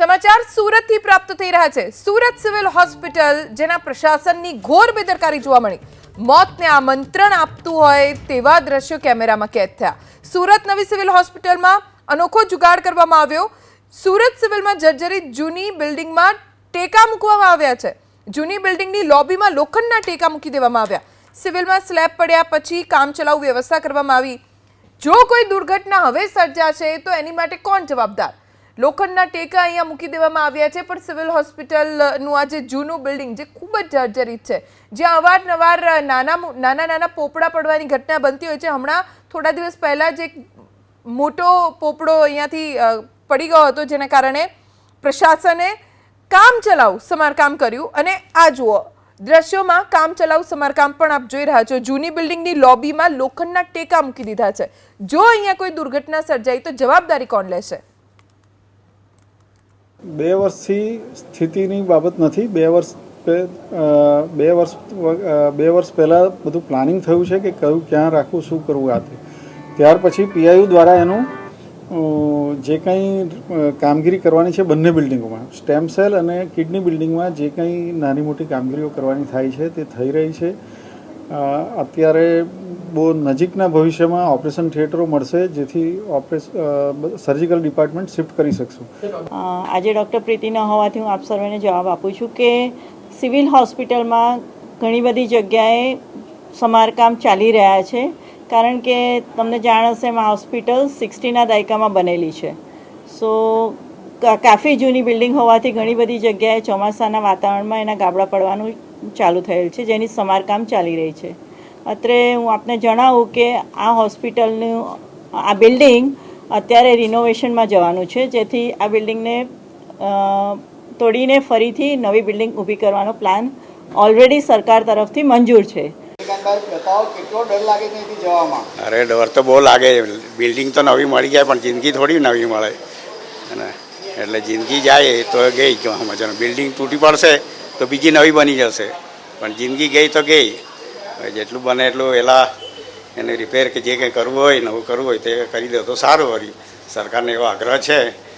સમાચાર સુરતથી પ્રાપ્ત થઈ રહ્યા છે. સુરત સિવિલ હોસ્પિટલ, જેના પ્રશાસનની ઘોર બેદરકારી જોવા મળી. મોતને આમંત્રણ આપતું હોય તેવા દ્રશ્યો કેમેરામાં કેદ થયા. સુરત નવી સિવિલ હોસ્પિટલમાં અનોખો જુગાડ કરવામાં આવ્યો. સુરત સિવિલમાં જર્જરિત જૂની બિલ્ડિંગમાં ટેકા મૂકવામાં આવ્યા છે. જૂની બિલ્ડિંગની લોબીમાં લોખંડના ટેકા મૂકી દેવામાં આવ્યા. સિવિલમાં સ્લેબ પડ્યા પછી કામચલાઉ વ્યવસ્થા કરવામાં આવી. જો કોઈ દુર્ઘટના હવે સર્જાશે તો એની માટે કોણ જવાબદાર? લોખંડના ટેકા અહીંયા મૂકી દેવામાં આવ્યા છે, પણ સિવિલ હોસ્પિટલનું આ જે જૂનું બિલ્ડિંગ જે ખૂબ જ જર્જરિત છે, જ્યાં અવારનવાર નાના નાના નાના પોપડા પડવાની ઘટના બનતી હોય છે. હમણાં થોડા દિવસ પહેલાં જ એક મોટો પોપડો અહીંયાથી પડી ગયો હતો, જેના કારણે પ્રશાસને કામ ચલાવ સમારકામ કર્યું. અને આ જુઓ, દ્રશ્યોમાં કામ ચલાવ સમારકામ પણ આપ જોઈ રહ્યા છો. જૂની બિલ્ડિંગની લોબીમાં લોખંડના ટેકા મૂકી દીધા છે. જો અહીંયા કોઈ દુર્ઘટના સર્જાઈ તો જવાબદારી કોણ લેશે? બે વર્ષથી સ્થિતિની બાબત નથી. બે વર્ષ બે વર્ષ બે વર્ષ પહેલાં બધું પ્લાનિંગ થયું છે કે કયું ક્યાં રાખવું, શું કરવું આ ત્યાર પછી પીઆઈયુ દ્વારા એનું જે કંઈ કામગીરી કરવાની છે બંને બિલ્ડિંગોમાં. સ્ટેમ સેલ અને કિડની બિલ્ડિંગમાં જે કંઈ નાની મોટી કામગીરીઓ કરવાની થાય છે તે થઈ રહી છે. અત્યારે બહુ નજીકના ભવિષ્યમાં ઓપરેશન થિયેટરો મળશે, જેથી ઓપરેશન સર્જિકલ ડિપાર્ટમેન્ટ શિફ્ટ કરી શકશું. આજે ડૉક્ટર પ્રીતિ ન હોવાથી હું આપ સર્વેને જવાબ આપું છું કે સિવિલ હોસ્પિટલમાં ઘણી બધી જગ્યાએ સમારકામ ચાલી રહ્યા છે, કારણ કે તમને જાણ હશે એમાં હોસ્પિટલ સિક્સટીના દાયકામાં બનેલી છે. સો કાફી જૂની બિલ્ડિંગ હોવાથી ઘણી બધી જગ્યાએ ચોમાસાના વાતાવરણમાં એના ગાબડા પડવાનું ચાલુ થયેલ છે, જેની સમારકામ ચાલી રહી છે. અત્રે હું આપને જણાવું કે આ હોસ્પિટલનું આ બિલ્ડિંગ અત્યારે રિનોવેશનમાં જવાનું છે. જેથી આ બિલ્ડિંગને તોડીને ફરીથી નવી બિલ્ડિંગ ઊભી કરવાનો પ્લાન ઓલરેડી સરકાર તરફથી મંજૂર છે. અરે ડર તો બહુ લાગે. બિલ્ડિંગ તો નવી મળી જાય પણ જિંદગી થોડી નવી મળે. એટલે જિંદગી જાય તો ગઈ. સમજવાનું બિલ્ડિંગ તૂટી પડશે તો બીજી નવી બની જશે. પણ જિંદગી ગઈ તો ગઈ. જેટલું બને એટલું એલા એને રિપેર કે જે કંઈ કરવું હોય, નવું કરવું હોય તે કરી દો તો સારું વળી. સરકારને એવો આગ્રહ છે